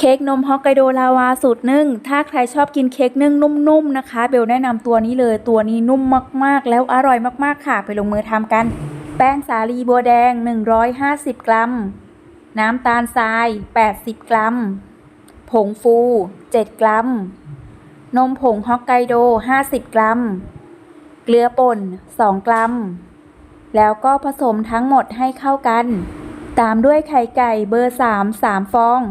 เค้กนมฮอกไกโดลาวาสูตรนึ่ง ถ้าใครชอบกินเค้กนึ่งนุ่มๆนะคะ เบลแนะนำตัวนี้เลย ตัวนี้นุ่มมากๆ แล้วอร่อยมากๆค่ะ ไปลงมือทำกัน แป้งสาลีบัวแดง 150 กรัม น้ำตาลทราย 80 กรัม ผงฟู 7 กรัม นมผงฮอกไกโด 50 กรัม เกลือป่น 2 กรัม แล้วก็ผสมทั้งหมดให้เข้ากัน ตามด้วยไข่ไก่เบอร์ 3 3 ฟอง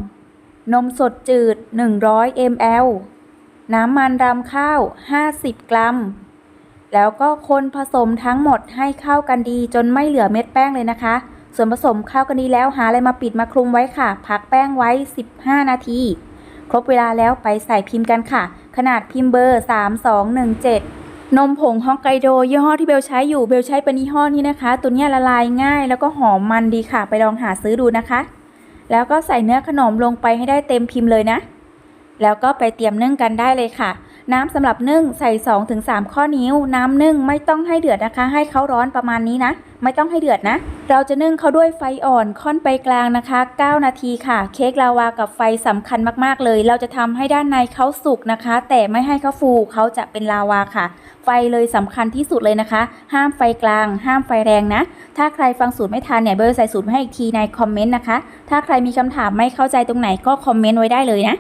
นมสดจืด 100 ml น้ำมันรำข้าว 50 กรัม แล้วก็คนผสมทั้งหมดให้เข้ากันดีจนไม่เหลือเม็ดแป้งเลยนะคะ ส่วนผสมเข้ากันดีแล้วหาอะไรมาปิดมาคลุมไว้ค่ะ พักแป้งไว้ 15 นาที ครบเวลาแล้วไปใส่พิมพ์กันค่ะ ขนาดพิมพ์เบอร์ 3217นมผงฮอกไกโดยี่ห้อที่เบลใช้อยู่เบลใช้เป็นยี่ห้อนี้นะคะ ตัวนี้ละลายง่ายแล้วก็หอมมันดีค่ะ ไปลองหาซื้อดูนะคะ แล้วก็ใส่เนื้อขนมลงไปให้ได้เต็มพิมพ์เลยนะ แล้วก็ไปเตรียมนึ่งกันได้เลยค่ะ น้ำสำหรับนึ่งใส่ 2-3 ข้อนิ้ว น้ำนึ่งไม่ต้องให้เดือดนะคะ ให้เขาร้อนประมาณนี้นะ ไม่ต้องให้เดือดนะ เราจะนึ่งเขาด้วยไฟอ่อนค่อนไปกลางนะคะ 9 นาทีค่ะ เค้กลาวากับไฟสำคัญมากๆเลย เราจะทำให้ด้านในเขาสุกนะคะ แต่ไม่ให้เขาฟูเขาจะเป็นลาวาค่ะ ไฟเลยสำคัญที่สุดเลยนะคะ ห้ามไฟกลาง ห้ามไฟแรงนะ ถ้าใครฟังสูตรไม่ทันเนี่ยเบอร์ใส่สูตรมาให้อีกทีในคอมเมนต์นะคะ ถ้าใครมีคำถามไม่เข้าใจตรงไหนก็คอมเมนต์ไว้ได้เลยนะ